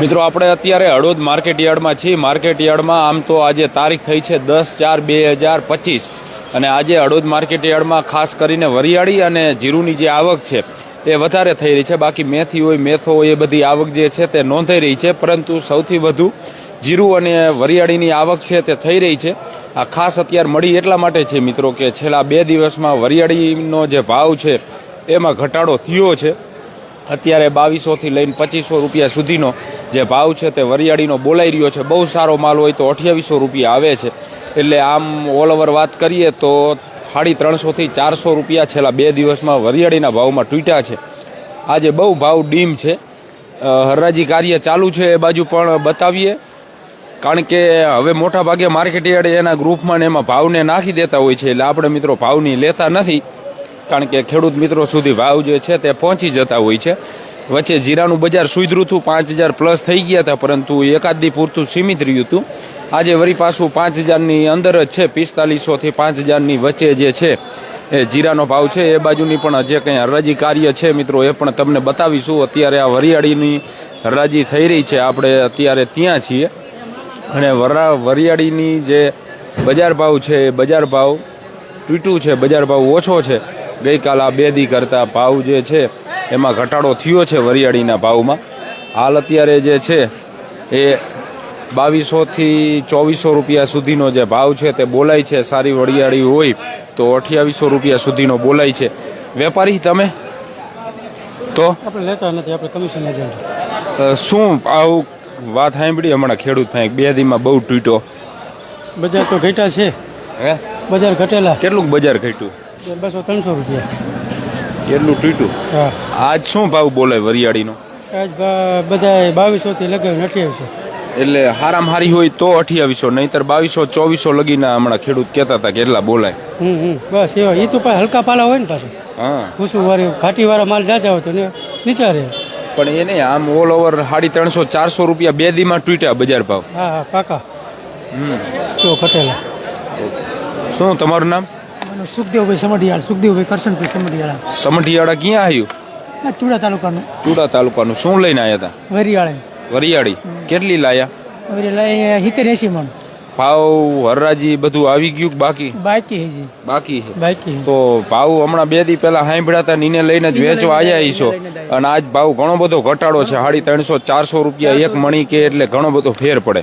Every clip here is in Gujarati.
મિત્રો, આપણે અત્યારે હળવદ માર્કેટ યાર્ડમાં છીએ. માર્કેટ યાર્ડમાં આમ તો આજે તારીખ થઈ છે દસ ચાર બે હજાર પચીસ. અને આજે હળવદ માર્કેટ યાર્ડમાં ખાસ કરીને વરિયાળી અને જીરુની જે આવક છે, એ વધારે થઈ રહી છે. બાકી મેથી હોય, મેથો હોય, એ બધી આવક જે છે તે નોંધાઈ રહી છે. પરંતુ સૌથી વધુ જીરું અને વરિયાળીની આવક છે તે થઈ રહી છે. આ ખાસ અત્યારે મળી એટલા માટે છે મિત્રો કે છેલ્લા બે દિવસમાં વરિયાળીનો જે ભાવ છે, એમાં ઘટાડો થયો છે. અત્યારે બાવીસોથી લઈને પચીસો રૂપિયા સુધીનો જે ભાવ છે તે વરિયાળીનો બોલાઈ રહ્યો છે. બહુ સારો માલ હોય તો અઠ્યાવીસો રૂપિયા આવે છે. એટલે આમ ઓલ ઓવર વાત કરીએ તો સાડી ત્રણસોથી ચારસો રૂપિયા છેલ્લા બે દિવસમાં વરિયાળીના ભાવમાં તૂટ્યા છે. આજે બહુ ભાવ ડીમ છે. હરરાજી કાર્ય ચાલુ છે એ બાજુ પણ બતાવીએ. કારણ કે હવે મોટા ભાગે માર્કેટ યાર્ડ એના ગ્રુપમાં ને એમાં ભાવને નાખી દેતા હોય છે. એટલે આપણે મિત્રો ભાવની લેતા નથી. કારણ કે ખેડૂત મિત્રો સુધી ભાવ જે છે તે પહોંચી જતા હોય છે. વચ્ચે જીરાનું બજાર સુધર્યું હતું, પાંચ હજાર પ્લસ થઈ ગયા હતા, પરંતુ એકાદ દી પૂરતું સીમિત રહ્યું હતું. આજે વળી પાછું પાંચ હજારની અંદર જ છે પિસ્તાલીસોથી પાંચ હજારની વચ્ચે જે છે એ જીરાનો ભાવ છે. એ બાજુની પણ જે કંઈ હરાજી કાર્ય છે મિત્રો, એ પણ તમને બતાવીશું. અત્યારે આ વરિયાળીની હરાજી થઈ રહી છે. આપણે અત્યારે ત્યાં છીએ. અને વરા વરિયાળીની જે બજાર ભાવ છે, એ બજાર ભાવ તૂટ્યું છે, બજાર ભાવ ઓછો છે. ગઈકાલ આ બે દી કરતાં ભાવ જે છે એમાં ઘટાડો થયો છે વરિયાળીના ભાવમાં. હાલ અત્યારે જે છે એ બાવીસોથી ચોવીસો રૂપિયા સુધીનો જે ભાવ છે તે બોલાય છે. સારી વરિયાળી હોય તો અઠ્યાવીસો રૂપિયા સુધીનો બોલાય છે. વેપારી તમે? તો? આપણે લેતા નથી આપણે કમિશન શું આવું વાત સાંભળી? હમણાં ખેડૂત ભાઈ બે દીમાં બહુ તૂટ્યો. બજાર તો ઘટ્યા છે. હે? બજાર ઘટેલા. કેટલું બજાર ઘટ્યું? બસો ત્રણસો રૂપિયા. એટલું ટીટું હા. આજ શું ભાવ બોલે વરિયાળીનો? આજ બધા બાવીસોથી લગાવીને અઠ્યાવીસો. એટલે હારામ હારી હોય તો અઠ્યાવીસો નહીતર બાવીસો ચોવીસો લગીના હમણાં ખેડૂત કહેતા હતા કે એટલા બોલાય. હમ હમ. બસ એવા. એ તો પાછા હલકા પાલા હોય ને પાછું. હા. ભૂસું વાળી ઘાટીવાળા માલ જાજા હોય તો ને નીચા રહે પણ એને આમ ઓલ ઓવર સાડી ત્રણસો ચારસો રૂપિયા બે દીમાં તૂટ્યા બજાર ભાવ. હા હા પાકા. હમ. જો ઘટેલા. શું તમારું નામ? સુખદેવભાઈ સમઢિયાળ સુખદેવભાઈ કરશનભાઈ સમઢિયાળા. સમઢિયાળા ક્યાં આવ્યું ચુડા તાલુકાનું. ચૂડા તાલુકાનું. શું લઈને આવ્યા હતા વરિયાળે. વરિયાળી. કેટલી લાયા? વરિયાળી સિત્તેર એસી મણ. ભાવ હરરાજી બધું આવી ગયું બાકી? બાકી હજી. બાકી બાકી તો ભાવ હમણાં બે દી પહેલા સાંભળ્યા હતા નીને લઈને જ વેચવા આવ્યા ઈશો. અને આજ ભાવ ઘણો બધો ઘટાડો છે. સાડી ત્રણસો ચારસો રૂપિયા એક મણી કે એટલે ઘણો બધો ફેર પડે.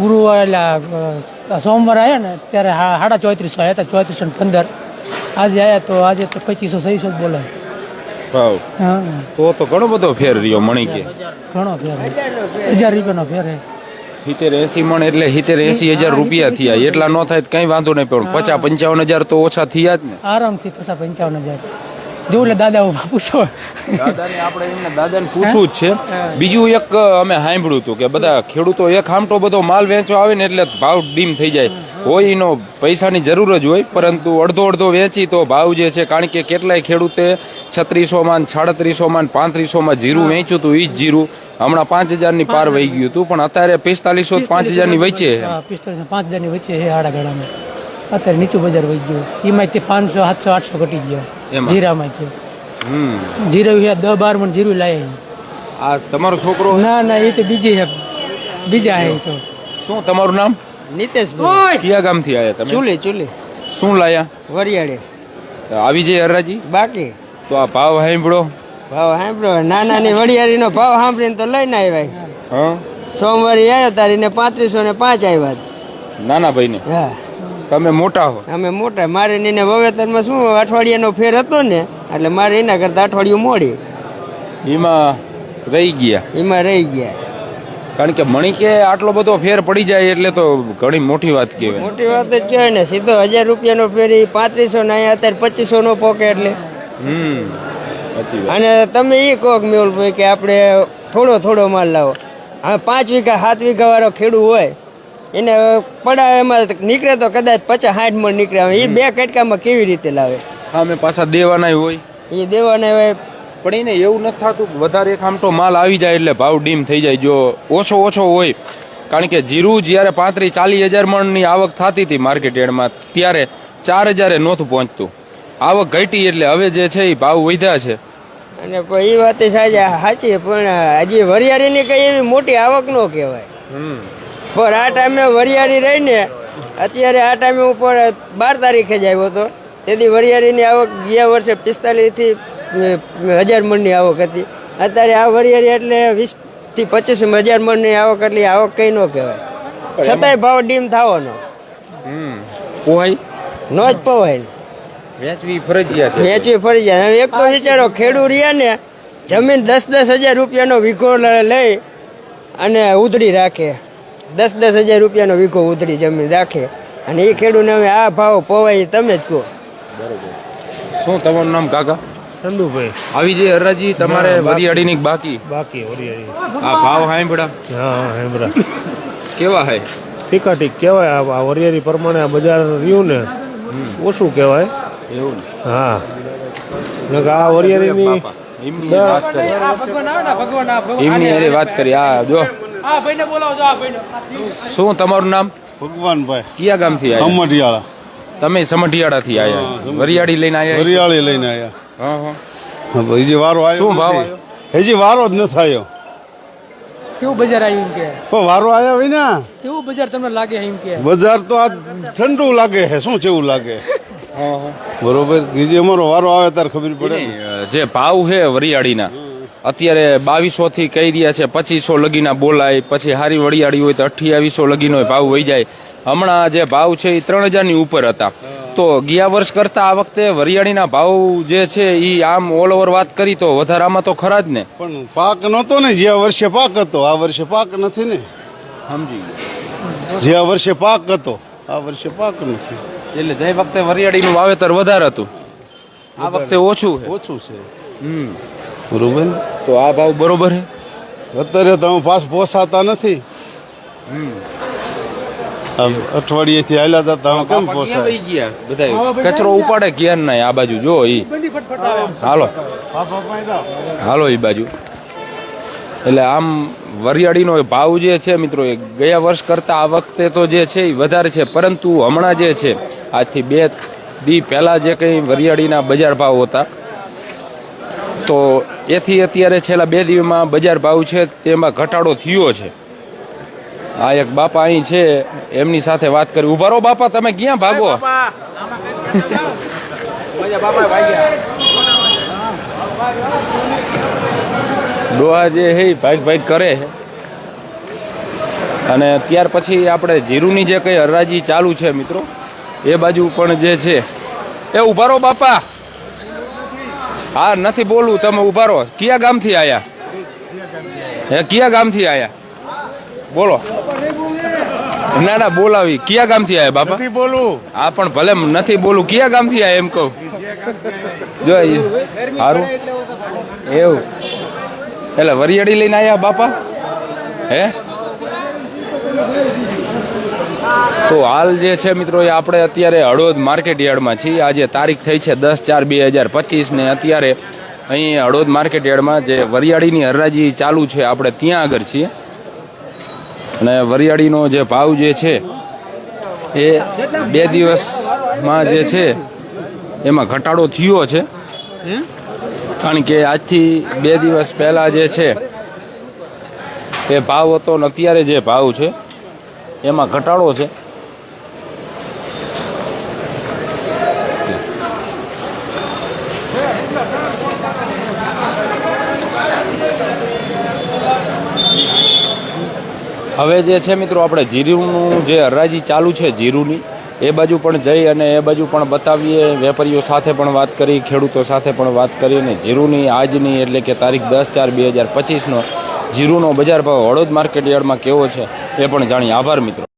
ગુરુવાર સોમવાર આવ્યા ને ત્યારે હા- સાડા ચોત્રીસો આવ્યા હતા ચોત્રીસો ને પંદર. આજે આવ્યા તો આજે તો પચીસો છવ્વીસો જ બોલે ભાવ હા. તો તો ઘણો બધો ફેર રહ્યો મણી કે. ઘણો ફેર હજાર રૂપિયાનો ફેર. સિત્તેર એસી મણ એટલે સિત્તેર એસી હજાર રૂપિયા થયા. એટલા ન થાય કઈ વાંધો નહીં પણ પચાસ પંચાવન હજાર તો ઓછા થયા જ ને. આરામથી પચાસ પંચાવન હજાર. જોઉં એટલે દાદા પૂછો. દાદાને આપણે એમને દાદાને પૂછવું જ છે. બીજું એક અમે સાંભળ્યું હતું કે બધા ખેડૂતો એક આમટો બધો માલ વેચવા આવે ને એટલે ભાવ ડીમ થઈ જાય. હોય એનો પૈસાની જરૂર જ હોય પરંતુ અડધો અડધો વેચી તો ભાવ જે છે કારણ કે કેટલાય ખેડૂતે છત્રીસો માં સાડત્રીસો માં પાંત્રીસો માં જીરું વેચ્યું હતું એ જ જીરું. હમણાં પાંચ હજારની પાર વહી ગયું હતું પણ અત્યારે પિસ્તાલીસો પાંચ હજારની વચ્ચે પિસ્તાલીસો પાંચ હજારની વચ્ચે છે આડા ગાળામાં. અત્યારે નીચું બજાર વહી ગયું. એમાં તે પાંચસો સાતસો આઠસો ઘટી ગયો. એમાં? જીરામાં તે હમ. જીરું છે દસ બાર મણ જીરું લાય આ તમારો છોકરો ના ના એ તો બીજી છે. બીજા છે તો. શું તમારું નામ? નીતેશભાઈ. કયા ગામથી આવ્યા તમે? ચૂલી ચૂલી. શું લાયા? વરિયાળે. આવી જઈ હરાજી? બાકી. તો આ ભાવ સાંભળો. ભાવ સાંભળો. નાનાની વડિયાળીનો ભાવ સાંભળીને તો લઈને આવ્યા. હા? સોમવારે આવ્યા તારીને પાંત્રીસો ને પાંચ આવ્યા. નાના ભાઈને? હા. તમે મોટા હો. અમે મોટા. મારે ને એને વાવેતરમાં શું અઠવાડિયાનો ફેર હતો ને એટલે મારે એના કરતા અઠવાડિયું મોડી. એમાં રહી ગયા. એમાં રહી ગયા. કારણ કે મણિકે આટલો બધો ફેર પડી જાય એટલે તો ઘણી મોટી વાત કહેવાય. મોટી વાત જ કહેવાય ને સીધો હજાર રૂપિયાનો ફેર એ પાંત્રીસો ને અહીંયા અત્યારે પચીસો નો પોકે એટલે. હમ અને તમે એ કહો કે મેહુલભાઈ કે આપણે થોડો થોડો માલ લાવો. હવે પાંચ વીઘા સાત વીઘા વાળો ખેડૂત હોય એને પડા એમાં નીકળે તો કદાચ પચાસ સાઠ મણ નીકળે. એ બે કટકામાં કેવી રીતે લાવે? અમે પાછા દેવાના હોય. એ દેવાના હોય. પણ એને એવું નથી થતું કે વધારે એક આમટો માલ આવી જાય એટલે ભાવ ડીમ થઈ જાય. જો ઓછો ઓછો હોય. કારણ કે જીરું જ્યારે પાંત્રીસ ચાલીસ હજાર મણની આવક થતી હતી માર્કેટ યાર્ડમાં ત્યારે ચાર હજારે નહોતું પહોંચતું. આવક ઘટી એટલે હવે જે છે એ ભાવ વધ્યા છે. અને એ વાત સાચી સાચી પણ હજી વરિયાળીની કઈ એવી મોટી આવક ન કહેવાય. પણ આ ટાઈમે વરિયાળી રહીને અત્યારે આ ટાઈમે ઉપર બાર તારીખે જ આવ્યો હતો. તેથી વરિયાળીની આવક ગયા વર્ષે પિસ્તાલીસથી હજાર મણની આવક હતી. અત્યારે આ વરિયાળી એટલે વીસથી પચીસ હજાર મણની આવક એટલી આવક કઈ ન કહેવાય. છતાંય ભાવ ડીમ થવાનો. હમ. પોહાય ન જ પવાય વેચવી ફરજિયાત વેચવી ફરી જાય હવે એક તો વિચારો ખેડૂત રહ્યા ને જમીન દસ દસ હજાર રૂપિયાનો વીઘો લઈ અને ઉધડી રાખે. દસ દસ હજાર રૂપિયાનો વીઘો ઉતરી જમીન રાખે અને એ ખેડૂતને હવે આ ભાવ પવાય તમે જ કહો. શું તમારું નામ કાકા? ચંદુભાઈ આવી જે હરાજી તમારે વરિયાળીની બાકી? બાકી વરિયાળી. આ ભાવ સાંભળા હા હા કેવા હે? ઠીકા ઠીક કહેવાય આ આ વરિયાળી પ્રમાણે આ બજાર રહ્યું ને ઓછું કહેવાય. એવું હા. ને આ વરિયાળીની બાપા, એમની વાત કરી. એમની ભાઈને બોલાવો જો આ ભાઈને. શું તમારું નામ? ભગવાનભાઈ. કયા ગામથી આવ્યા સમઢિયાળા. તમે સમઢિયાળાથી આવ્યા વરિયાળી લઈને આવ્યા વરિયાળી લઈને આવ્યા હા હા. હા, હજી વારો આવ્યો શું ભાવ હજી વારો જ નથી આવ્યો. કેવું બજાર આવ્યું કે? પણ વારો આવ્યો હોય ને કેવું બજાર તમને લાગે એમ કે? બજાર તો આ ઠંડુ લાગે છે શું કેવું લાગે? બરોબર? બીજી અમારો વારો આવે ત્યારે ખબર પડે જે ભાવ છે વરિયાળીના અત્યારે બાવીસોથી કહી રહ્યા છે પચીસો લગીના બોલાય પછી હારી વરિયાળી હોય તો અઠ્યાવીસો લગીનો ભાવ વહી જાય. હમણાં જે ભાવ છે એ ત્રણ હજારની ઉપર હતા. તો ગયા વર્ષ કરતા આ વખતે વરિયાળીના ભાવ જે છે એ આમ ઓલ ઓવર વાત કરી તો વધારામાં તો ખરા જ ને? પણ પાક નહોતો ને જે વર્ષે પાક હતો આ વર્ષે પાક નથી ને? સમજી જે આ વર્ષે પાક હતો આ વર્ષે પાક નથી. એટલે જે વખતે વરિયાળીનું વાવેતર વધારે હતું આ વખતે ઓછું ઓછું છે. હમ. બરોબર? તો આ ભાવ બરોબર છે અત્યારે તમે પાસ પોસાતા નથી. અઠવાડિયેથી હાલ્યા હતા તમે કેમ પોસાય? ગયા બધા કચરો ઉપાડે ક્યાં નહીં આ બાજુ જો ઈ. હાલો. હાલો ઈ બાજુ. એટલે આમ વરિયાળીનો ભાવ જે છે મિત્રો એ ગયા વર્ષ કરતા આ વખતે તો જે છે એ વધારે છે પરંતુ હમણાં જે છે આજથી બે દી પહેલાં જે કંઈ વરિયાળીના બજાર ભાવ હતા તો એથી અત્યારે છેલ્લા બે દિવસમાં બજાર ભાવ છે તેમાં ઘટાડો થયો છે. આ એક બાપા અહીં છે એમની સાથે વાત કરી. ઊભા રહો બાપા તમે ક્યાં ભાગો? ડોહા જે હે ભાગ ભાગ કરે અને ત્યાર પછી આપણે જીરુની જે કઈ હરાજી ચાલુ છે મિત્રો એ બાજુ પણ જે છે. એ ઊભા રહો બાપા. હા નથી બોલવું તમે ઊભા રહો. કયા ગામથી આયા? હે કયા ગામથી આયા? બોલો. ના ના બોલાવી. કયા ગામથી આયા બાપા? નથી બોલું હા પણ ભલે નથી બોલું કયા ગામથી આયા એમ કહું? જો સારું એવું. એટલે વરિયાળી લઈને આયા બાપા? હે? તો હાલ જે છે મિત્રો એ આપણે અત્યારે હળવદ માર્કેટ યાર્ડમાં છીએ. આજે તારીખ થઈ છે દસ ચાર બે હજાર પચીસ ને અત્યારે અહીં હળવદ માર્કેટ યાર્ડમાં જે વરિયાળીની હરાજી ચાલુ છે આપણે ત્યાં આગળ છીએ. અને વરિયાળીનો જે ભાવ જે છે એ બે દિવસમાં જે છે એમાં ઘટાડો થયો છે. કારણ કે આજથી બે દિવસ પહેલાં જે છે એ ભાવ હતો ને અત્યારે જે ભાવ છે એમાં ઘટાડો છે. હવે જે છે મિત્રો, આપણે જીરુનું જે હરાજી ચાલુ છે, જીરુની, એ બાજુ પણ જઈ અને એ બાજુ પણ બતાવીએ. વેપારીઓ સાથે પણ વાત કરી, ખેડૂતો સાથે પણ વાત કરી અને જીરુની આજની એટલે કે તારીખ દસ ચાર બે હજાર પચીસનો જીરુનો બજાર ભાવ હળદ માર્કેટ યાર્ડમાં કેવો છે, એ પણ જાણીએ. આભાર મિત્રો.